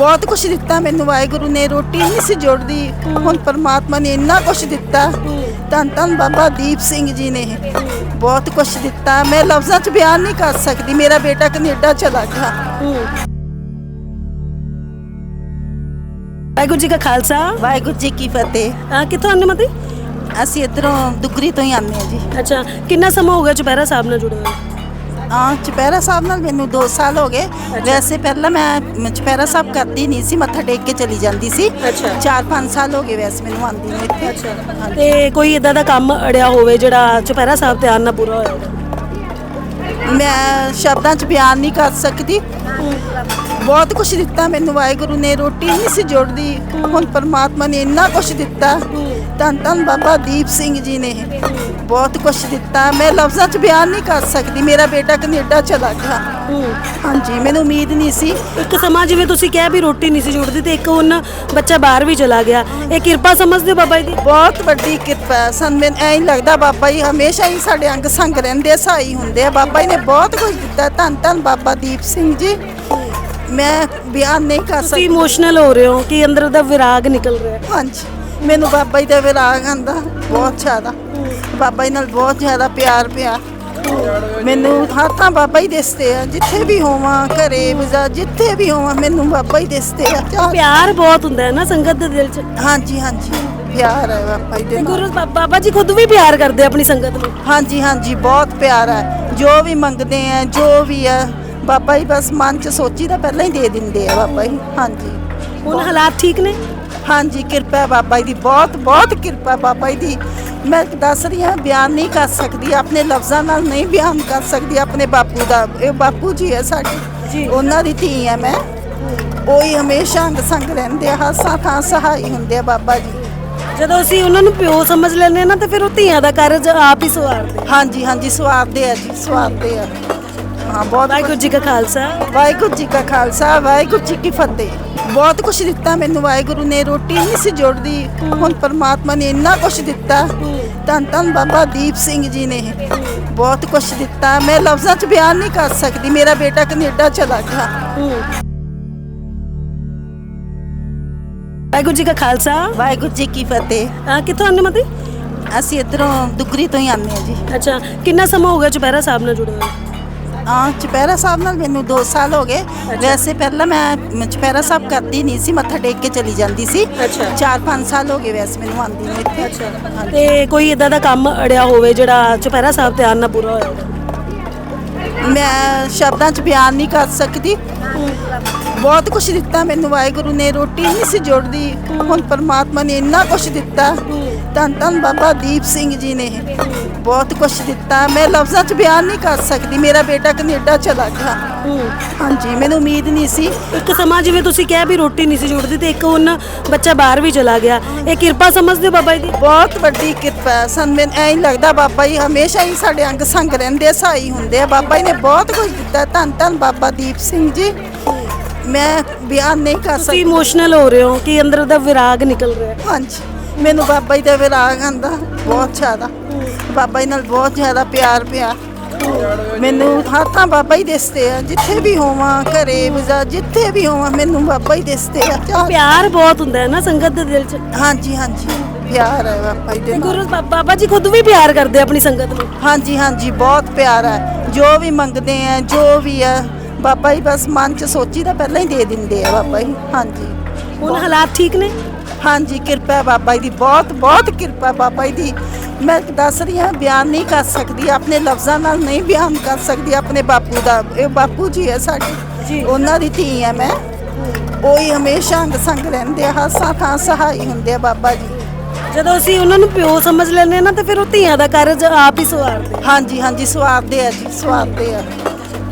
ਬਹੁਤ ਕੁਝ ਦਿੱਤਾ ਮੈਨੂੰ ਵਾਹਿਗੁਰੂ ਨੇ ਰੋਟੀ ਨਹੀਂ ਸੀ ਜੋੜਦੀ। ਹੁਣ ਪਰਮਾਤਮਾ ਨੇ ਇੰਨਾ ਕੁਝ ਦਿੱਤਾ। ਧੰਨ ਧੰਨ ਬਾਬਾ ਦੀਪ ਸਿੰਘ ਜੀ ਨੇ। ਬਹੁਤ ਕੁਝ ਦਿੱਤਾ। ਮੈਂ ਲਫ਼ਜ਼ਾਂ 'ਚ ਬਿਆਨ ਨਹੀਂ ਕਰ ਸਕਦੀ। ਮੇਰਾ ਬੇਟਾ ਕੈਨੇਡਾ ਚਲਾ ਗਿਆ। ਵਾਹਿਗੁਰੂ ਜੀ ਕਾ ਖਾਲਸਾ। ਵਾਹਿਗੁਰੂ ਜੀ ਕੀ ਫਤਿਹ। ਅਹ ਕਿੱਥੋਂ ਆਨੇ ਮਤੀ ਅਸੀਂ ਇਧਰੋਂ ਦੁਗਰੀ ਤੋਂ ਹੀ ਆਉਂਦੇ ਹਾਂ ਜੀ। ਅੱਛਾ ਕਿੰਨਾ ਸਮਾਂ ਹੋ ਗਿਆ ਚੁਪਹਿਰਾ ਸਾਹਿਬ ਨਾਲ ਜੁੜੇ ਹੋਏ? ਹਾਂ ਚੁਪਹਿਰਾ ਸਾਹਿਬ ਨਾਲ ਮੈਨੂੰ 2 ਸਾਲ ਹੋ ਗਏ ਵੈਸੇ ਪਹਿਲਾਂ ਮੈਂ ਚੁਪਹਿਰਾ ਸਾਹਿਬ ਕਰਦੀ ਨਹੀਂ ਸੀ ਮੱਥਾ ਟੇਕ ਕੇ ਚਲੀ ਜਾਂਦੀ ਸੀ ਅੱਛਾ। 4-5 ਸਾਲ ਹੋ ਗਏ ਵੈਸੇ ਮੈਨੂੰ ਆਉਂਦੀ ਨੂੰ ਇੱਥੇ। ਤੇ ਕੋਈ ਇਦਾਂ ਦਾ ਕੰਮ ਅੜਿਆ ਹੋਵੇ ਜਿਹੜਾ ਚੁਪਹਿਰਾ ਸਾਹਿਬ ਤੇ ਆਉਣ ਨਾਲ ਪੂਰਾ ਹੋਇਆ ਹੋਵੇ? ਮੈਂ ਸ਼ਬਦਾਂ 'ਚ ਬਿਆਨ ਨਹੀਂ ਕਰ ਸਕਦੀ। ਬਹੁਤ ਕੁਝ ਦਿੱਤਾ ਮੈਨੂੰ, ਵਾਹਿਗੁਰੂ ਨੇ। ਰੋਟੀ ਨਹੀਂ ਸੀ ਜੋੜਦੀ। ਹੁਣ ਪਰਮਾਤਮਾ ਨੇ ਇੰਨਾ ਕੁਝ ਦਿੱਤਾ। ਧੰਨ ਧੰਨ ਬਾਬਾ ਦੀਪ ਸਿੰਘ ਜੀ ਨੇ। ਬਹੁਤ ਕੁਝ ਦਿੱਤਾ। ਮੈਂ ਲਫ਼ਜ਼ਾਂ 'ਚ ਬਿਆਨ ਨਹੀਂ ਕਰ ਸਕਦੀ। ਮੇਰਾ ਬੇਟਾ ਕੈਨੇਡਾ ਚਲਾ ਗਿਆ। ਹਾਂਜੀ ਮੈਨੂੰ ਉਮੀਦ ਨਹੀਂ ਸੀ। ਇੱਕ ਸਮਾਂ ਜਿਵੇਂ ਤੁਸੀਂ ਕਿਹਾ ਵੀ ਰੋਟੀ ਨਹੀਂ ਸੀ ਜੁੜਦੀ ਤੇ ਇੱਕ ਹੁਣ ਬੱਚਾ ਬਾਹਰ ਵੀ ਚਲਾ ਗਿਆ। ਇਹ ਕਿਰਪਾ ਸਮਝਦੇ ਹੋ ਬਾਬਾ ਜੀ? ਦੀ ਬਹੁਤ ਵੱਡੀ ਕਿਰਪਾ ਹੈ। ਸਾਨੂੰ ਮੈਨੂੰ ਐਂ ਹੀ ਲੱਗਦਾ ਬਾਬਾ ਜੀ ਹਮੇਸ਼ਾ ਹੀ ਸਾਡੇ ਅੰਗ ਸੰਗ ਰਹਿੰਦੇ ਆ, ਸਹਾਈ ਹੁੰਦੇ ਆ। ਬਾਬਾ ਜੀ ਨੇ ਬਹੁਤ ਕੁਝ ਦਿੱਤਾ ਧੰਨ ਧੰਨ ਬਾਬਾ ਦੀਪ ਸਿੰਘ ਜੀ। ਮੈਂ ਬਿਆਨ ਨਹੀਂ ਕਰ ਤੁਸੀਂ ਸਕਦੀ। ਇਮੋਸ਼ਨਲ ਹੋ ਰਹੇ ਹੋ ਕਿ ਅੰਦਰ ਦਾ ਵਿਰਾਗ ਨਿਕਲ ਰਿਹਾ ਹੈ। ਹਾਂਜੀ ਮੈਨੂੰ ਬਾਬਾ ਜੀ ਦਾ ਵਿਰਾਗ ਆਂਦਾ ਬਹੁਤ ਜ਼ਿਆਦਾ। ਬਾਬਾ ਜੀ ਨਾਲ ਬਹੁਤ ਜ਼ਿਆਦਾ ਪਿਆਰ ਪਿਆ। ਮੈਨੂੰ ਹੱਥਾਂ ਬਾਬਾ ਹੀ ਦਿਸਦੇ ਆ। ਜਿੱਥੇ ਵੀ ਹੋਵਾਂ ਘਰੇ ਬਜ਼ਾ ਜਿੱਥੇ ਵੀ ਹੋਵਾਂ ਮੈਨੂੰ ਬਾਬਾ ਹੀ ਦਿਸਦੇ ਆ। ਚਾਹ- ਪਿਆਰ ਬਹੁਤ ਹੁੰਦਾ ਹੈ ਨਾ ਸੰਗਤ ਦੇ ਦਿਲ 'ਚ। ਹਾਂਜੀ ਹਾਂਜੀ ਪਿਆਰ ਹੈ ਬਾਬਾ ਜੀ ਦੇ ਨਾਲ। ਗੁਰੂ ਬਾ- ਬਾਬਾ ਜੀ ਖੁਦ ਵੀ ਪਿਆਰ ਕਰਦੇ ਆ ਆਪਣੀ ਸੰਗਤ ਨੂੰ। ਹਾਂਜੀ ਹਾਂਜੀ ਬਹੁਤ ਪਿਆਰ ਹੈ। ਜੋ ਵੀ ਮੰਗਦੇ ਆ ਜੋ ਵੀ ਹੈ ਬਾਬਾ ਜੀ ਬਸ ਮਨ ਚ ਸੋਚੀ ਤਾਂ ਪਹਿਲਾਂ ਹੀ ਦੇ ਦਿੰਦੇ ਆ ਬਾਬਾ ਜੀ। ਹਾਂਜੀ। ਹੁਣ ਹਾਲਾਤ ਠੀਕ ਨੇ? ਹਾਂਜੀ ਕਿਰਪਾ ਹੈ ਬਾਬਾ ਜੀ ਦੀ ਬਹੁਤ ਬਹੁਤ ਕਿਰਪਾ ਹੈ ਬਾਬਾ ਜੀ ਦੀ। ਮੈਂ ਦੱਸ ਰਹੀ ਹਾਂ ਬਿਆਨ ਨਹੀਂ ਕਰ ਸਕਦੀ ਆਪਣੇ ਲਫ਼ਜ਼ਾਂ ਨਾਲ ਨਹੀਂ ਬਿਆਨ ਕਰ ਸਕਦੀ ਆਪਣੇ ਬਾਪੂ ਦਾ ਇਹ ਬਾਪੂ ਜੀ ਹੈ ਸਾਡੇ ਜੀ। ਉਹਨਾਂ ਦੀ ਧੀ ਹੈ ਮੈਂ। ਉਹੀ ਹਮੇਸ਼ਾ ਅੰਗ ਸੰਗ ਰਹਿੰਦੇ ਆ ਹਾਸਾ ਥਾਂ ਸਹਾਈ ਹੁੰਦੇ ਆ ਬਾਬਾ ਜੀ। ਜਦੋਂ ਅਸੀਂ ਉਹਨਾਂ ਨੂੰ ਪਿਓ ਸਮਝ ਲੈਂਦੇ ਹਾਂ ਨਾ ਤੇ ਫਿਰ ਉਹ ਧੀਆਂ ਦਾ ਕਾਰਜ ਆਪ ਹੀ ਸਵਾਰਦੇ ਹਾਂਜੀ ਹਾਂਜੀ ਸਵਾਰਦੇ ਆ ਜੀ ਸਵਾਰਦੇ ਆ। ਹਾਂ ਬਹੁਤ ਵਾਹਿਗੁਰੂ ਜੀ ਕਾ ਖਾਲਸਾ। ਵਾਹਿਗੁਰੂ ਜੀ ਕਾ ਖਾਲਸਾ ਵਾਹਿਗੁਰੂ ਜੀ ਕੀ ਫਤਿਹ। ਬਹੁਤ ਕੁਝ ਦਿੱਤਾ ਮੈਨੂੰ ਵਾਹਿਗੁਰੂ ਨੇ ਰੋਟੀ ਨਹੀਂ ਸੀ ਜੋੜਦੀ। ਹੁਣ ਪਰਮਾਤਮਾ ਨੇ ਇੰਨਾ ਕੁਝ ਦਿੱਤਾ। ਧੰਨ ਧੰਨ ਬਾਬਾ ਦੀਪ ਸਿੰਘ ਜੀ ਨੇ। ਬਹੁਤ ਕੁਝ ਦਿੱਤਾ। ਮੈਂ ਲਫ਼ਜ਼ਾਂ 'ਚ ਬਿਆਨ ਨਹੀਂ ਕਰ ਸਕਦੀ। ਮੇਰਾ ਬੇਟਾ ਕੈਨੇਡਾ ਚਲਾ ਗਿਆ। ਵਾਹਿਗੁਰੂ ਜੀ ਕਾ ਖਾਲਸਾ। ਵਾਹਿਗੁਰੂ ਜੀ ਕੀ ਫਤਿਹ। ਅਹ ਕਿੱਥੋਂ ਆਨੇ ਮਤੀ? ਅਸੀਂ ਇਧਰੋਂ ਦੁਗਰੀ ਤੋਂ ਹੀ ਆਉਂਦੇ ਹਾਂ ਜੀ। ਅੱਛਾ ਕਿੰਨਾ ਸਮਾਂ ਹੋ ਗਿਆ ਚੁਪਹਿਰਾ ਸਾਹਿਬ ਨਾਲ ਜੁੜੇ ਹੋਏ? ਹਾਂ ਚੁਪਹਿਰਾ ਸਾਹਿਬ ਨਾਲ ਮੈਨੂੰ 2 ਸਾਲ ਹੋ ਗਏ। ਵੈਸੇ ਪਹਿਲਾਂ ਮੈਂ ਚੁਪਹਿਰਾ ਸਾਹਿਬ ਕਰਦੀ ਨਹੀਂ ਸੀ ਮੱਥਾ ਟੇਕ ਕੇ ਚਲੀ ਜਾਂਦੀ ਸੀ। ਅੱਛਾ। 4-5 ਸਾਲ ਹੋ ਗਏ ਵੈਸੇ ਮੈਨੂੰ ਆਉਂਦੀ ਨੂੰ ਇੱਥੇ। ਤੇ ਕੋਈ ਇਦਾਂ ਦਾ ਕੰਮ ਅੜਿਆ ਹੋਵੇ ਜਿਹੜਾ ਚੁਪਹਿਰਾ ਸਾਹਿਬ ਤੇ ਨਾਲ ਪੂਰਾ ਹੋਇਆ? ਮੈਂ ਸ਼ਬਦਾਂ 'ਚ ਬਿਆਨ ਨਹੀਂ ਕਰ ਸਕਦੀ। ਬਹੁਤ ਕੁਝ ਦਿੱਤਾ ਮੈਨੂੰ ਵਾਹਿਗੁਰੂ ਨੇ। ਰੋਟੀ ਨਹੀਂ ਸੀ ਜੋੜਦੀ। ਹੁਣ ਪਰਮਾਤਮਾ ਨੇ ਇੰਨਾ ਕੁਝ ਦਿੱਤਾ। ਧੰਨ ਧੰਨ ਬਾਬਾ ਦੀਪ ਸਿੰਘ ਜੀ ਨੇ। ਬਹੁਤ ਕੁਝ ਦਿੱਤਾ। ਮੈਂ ਲਫ਼ਜ਼ਾਂ 'ਚ ਬਿਆਨ ਨਹੀਂ ਕਰ ਸਕਦੀ। ਮੇਰਾ ਬੇਟਾ ਕੈਨੇਡਾ ਚਲਾ ਗਿਆ। ਹਾਂਜੀ ਮੈਨੂੰ ਉਮੀਦ ਨਹੀਂ ਸੀ। ਇੱਕ ਸਮਾਂ ਜਿਵੇਂ ਤੁਸੀਂ ਕਿਹਾ ਵੀ ਰੋਟੀ ਨਹੀਂ ਸੀ ਜੁੜਦੀ ਤੇ ਇੱਕ ਹੁਣ ਬੱਚਾ ਬਾਹਰ ਵੀ ਚਲਾ ਗਿਆ। ਇਹ ਕਿਰਪਾ ਸਮਝਦੇ ਹੋ ਬਾਬਾ ਜੀ ਦੀ? ਬਹੁਤ ਵੱਡੀ ਕਿਰਪਾ ਹੈ। ਸਾਨੂੰ ਮੈਨੂੰ ਐਂ ਲੱਗਦਾ ਬਾਬਾ ਜੀ ਹਮੇਸ਼ਾ ਹੀ ਸਾਡੇ ਅੰਗ ਸੰਗ ਰਹਿੰਦੇ ਆ, ਸਹਾਈ ਹੁੰਦੇ ਆ। ਬਾਬਾ ਜੀ ਨੇ ਬਹੁਤ ਕੁਝ ਦਿੱਤਾ। ਧੰਨ ਧੰਨ ਬਾਬਾ ਦੀਪ ਸਿੰਘ ਜੀ। ਮੈਂ ਬਿਆਨ ਨਹੀਂ ਕਰ ਤੁਸੀਂ ਸਕਦੀ। ਇਮੋਸ਼ਨਲ ਹੋ ਰਹੇ ਹੋ ਕਿ ਅੰਦਰ ਦਾ ਵਿਰਾਗ ਨਿਕਲ ਰਿਹਾ ਹੈ। ਹਾਂਜੀ ਮੈਨੂੰ ਬਾਬਾ ਜੀ ਦਾ ਵਿਰਾਗ ਆਂਦਾ ਬਹੁਤ ਜ਼ਿਆਦਾ। ਬਾਬਾ ਜੀ ਨਾਲ ਬਹੁਤ ਜ਼ਿਆਦਾ ਪਿਆਰ ਪਿਆ। ਮੈਨੂੰ ਹੱਥਾਂ ਬਾਬਾ ਹੀ ਦਿਸਦੇ ਆ ਜਿੱਥੇ ਵੀ ਹੋਵਾਂ ਘਰੇ ਬਜ਼ਾ ਜਿੱਥੇ ਵੀ ਹੋਵਾਂ ਮੈਨੂੰ ਬਾਬਾ ਹੀ ਦਿਸਦੇ ਆ। ਪਿਆਰ ਬਹੁਤ ਹੁੰਦਾ ਹੈ ਨਾ ਸੰਗਤ ਦੇ ਦਿਲ 'ਚ। ਹਾਂਜੀ ਹਾਂਜੀ ਪਿਆਰ ਹੈ ਬਾਬਾ ਜੀ ਦੇ ਤੇ ਨਾਲ। ਗੁਰੂ ਬਾ- ਬਾਬਾ ਜੀ ਖੁਦ ਵੀ ਪਿਆਰ ਕਰਦੇ ਆ ਆਪਣੀ ਸੰਗਤ ਨੂੰ। ਹਾਂਜੀ ਹਾਂਜੀ ਬਹੁਤ ਪਿਆਰ ਹੈ। ਜੋ ਵੀ ਮੰਗਦੇ ਆ ਜੋ ਵੀ ਹੈ ਬਾਬਾ ਜੀ ਬਸ ਮਨ ਚ ਸੋਚੀ ਤਾਂ ਪਹਿਲਾਂ ਹੀ ਦੇ ਦਿੰਦੇ ਆ ਬਾਬਾ ਜੀ ਹਾਂਜੀ। ਹੁਣ ਹਾਲਾਤ ਠੀਕ ਨੇ? ਹਾਂਜੀ ਕਿਰਪਾ ਹੈ ਬਾਬਾ ਜੀ ਦੀ ਬਹੁਤ ਬਹੁਤ ਕਿਰਪਾ ਹੈ ਬਾਬਾ ਜੀ ਦੀ। ਮੈਂ ਦੱਸ ਰਹੀ ਹਾਂ ਬਿਆਨ ਨਹੀਂ ਕਰ ਸਕਦੀ ਆਪਣੇ ਲਫ਼ਜ਼ਾਂ ਨਾਲ ਨਹੀਂ ਬਿਆਨ ਕਰ ਸਕਦੀ ਆਪਣੇ ਬਾਪੂ ਦਾ ਇਹ ਬਾਪੂ ਜੀ ਹੈ ਸਾਡੇ ਜੀ। ਉਹਨਾਂ ਦੀ ਧੀ ਹੈ ਮੈਂ। ਉਹੀ ਹਮੇਸ਼ਾ ਅੰਗ ਸੰਗ ਰਹਿੰਦੇ ਆ ਹਾਸਾ ਥਾਂ ਸਹਾਈ ਹੁੰਦੇ ਆ ਬਾਬਾ ਜੀ। ਜਦੋਂ ਅਸੀਂ ਉਹਨਾਂ ਨੂੰ ਪਿਓ ਸਮਝ ਲੈਂਦੇ ਹਾਂ ਨਾ ਤੇ ਫਿਰ ਉਹ ਧੀਆਂ ਦਾ ਕਾਰਜ ਆਪ ਹੀ ਸਵਾਰਦੇ। ਹਾਂਜੀ ਹਾਂਜੀ ਸਵਾਰਦੇ ਆ ਜੀ ਸਵਾਰਦੇ ਆ।